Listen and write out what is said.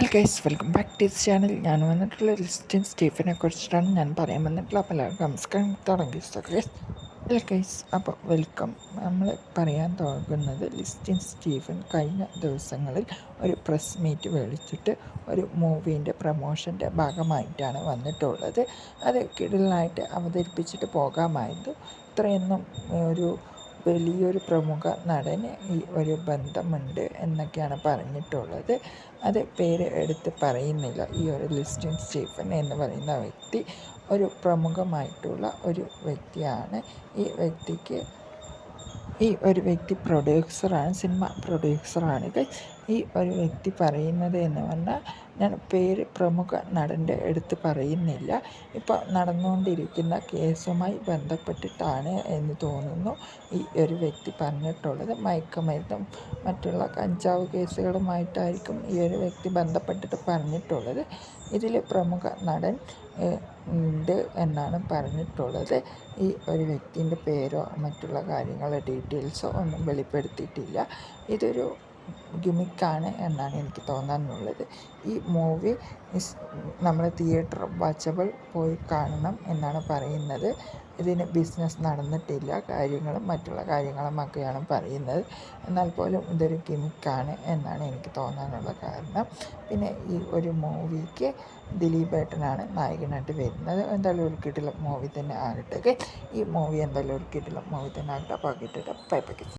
Hello guys welcome back to this channel ഞാൻ വന്നിട്ടുള്ള ലിസ്റ്റിൻ സ്റ്റീഫനെ കുറിച്ചിട്ടാണ്. ഞാൻ പറയാൻ വന്നിട്ടുള്ള അപ്പോൾ എല്ലാവർക്കും നമസ്കാരം. തുടങ്ങി ഹലോ ഗൈസ് അപ്പോൾ വെൽക്കം നമ്മൾ പറയാൻ തുടങ്ങുന്നത് ലിസ്റ്റിൻ സ്റ്റീഫൻ കഴിഞ്ഞ ദിവസങ്ങളിൽ ഒരു പ്രസ് മീറ്റ് വിളിച്ചിട്ട് ഒരു മൂവീന്റെ പ്രമോഷന്റെ ഭാഗമായിട്ടാണ് വന്നിട്ടുള്ളത്. അത് കിടലായിട്ട് അവതരിപ്പിച്ചിട്ട് പോകാമായിരുന്നു. ഇത്രയൊന്നും ഒരു വലിയൊരു പ്രമുഖ നടന് ഈ ഒരു ബന്ധമുണ്ട് എന്നൊക്കെയാണ് പറഞ്ഞിട്ടുള്ളത്. അത് പേര് എടുത്ത് പറയുന്നില്ല. ഈ ഒരു ലിസ്റ്റിൻ സ്റ്റീഫൻ എന്ന് പറയുന്ന വ്യക്തി ഒരു പ്രമുഖമായിട്ടുള്ള ഒരു വ്യക്തിയാണ്. ഈ വ്യക്തിക്ക് ഈ ഒരു വ്യക്തി പ്രൊഡ്യൂസറാണ് സിനിമ പ്രൊഡ്യൂസറാണ്. ഈ ഒരു വ്യക്തി പറയുന്നത് എന്ന് പറഞ്ഞാൽ ഞാൻ പേര് പ്രമുഖ നടന്റെ എടുത്ത് പറയുന്നില്ല. ഇപ്പോൾ നടന്നുകൊണ്ടിരിക്കുന്ന കേസുമായി ബന്ധപ്പെട്ടിട്ടാണ് എന്ന് തോന്നുന്നു ഈ ഒരു വ്യക്തി പറഞ്ഞിട്ടുള്ളത്. മയക്കുമരുന്നും മറ്റുള്ള കഞ്ചാവ് കേസുകളുമായിട്ടായിരിക്കും ഈ ഒരു വ്യക്തി ബന്ധപ്പെട്ടിട്ട് പറഞ്ഞിട്ടുള്ളത്. ഇതിൽ പ്രമുഖ നടൻ ഉണ്ട് എന്നാണ് പറഞ്ഞിട്ടുള്ളത്. ഈ ഒരു വ്യക്തിന്റെ പേരോ മറ്റുള്ള കാര്യങ്ങളോ ഡീറ്റെയിൽസോ ഒന്നും വെളിപ്പെടുത്തിയിട്ടില്ല. ഇതൊരു ഗിമിക്കാണ് എന്നാണ് എനിക്ക് തോന്നാനുള്ളത്. ഈ മൂവി നമ്മൾ തിയേറ്റർ വാച്ചബിൾ പോയി കാണണം എന്നാണ് പറയുന്നത്. ഇതിന് ബിസിനസ് നടന്നിട്ടില്ല. കാര്യങ്ങളും മറ്റുള്ള കാര്യങ്ങളും കാര്യങ്ങളുമൊക്കെയാണ് പറയുന്നത്. എന്നാൽ പോലും ഇതൊരു ഗിമിക്കാണ് എന്നാണ് എനിക്ക് തോന്നാനുള്ള കാരണം. പിന്നെ ഈ ഒരു മൂവിക്ക് ദിലീപ് ഏട്ടനാണ് നായകനായിട്ട് വരുന്നത്. എന്തായാലും ഒരു കിടിലം മൂവി തന്നെ ആകട്ടെ. ഈ മൂവി എന്തായാലും ഒരു കിടിലം മൂവി തന്നെ ആകട്ടെ. അപ്പോൾ പൈപ്പയ്ക്ക്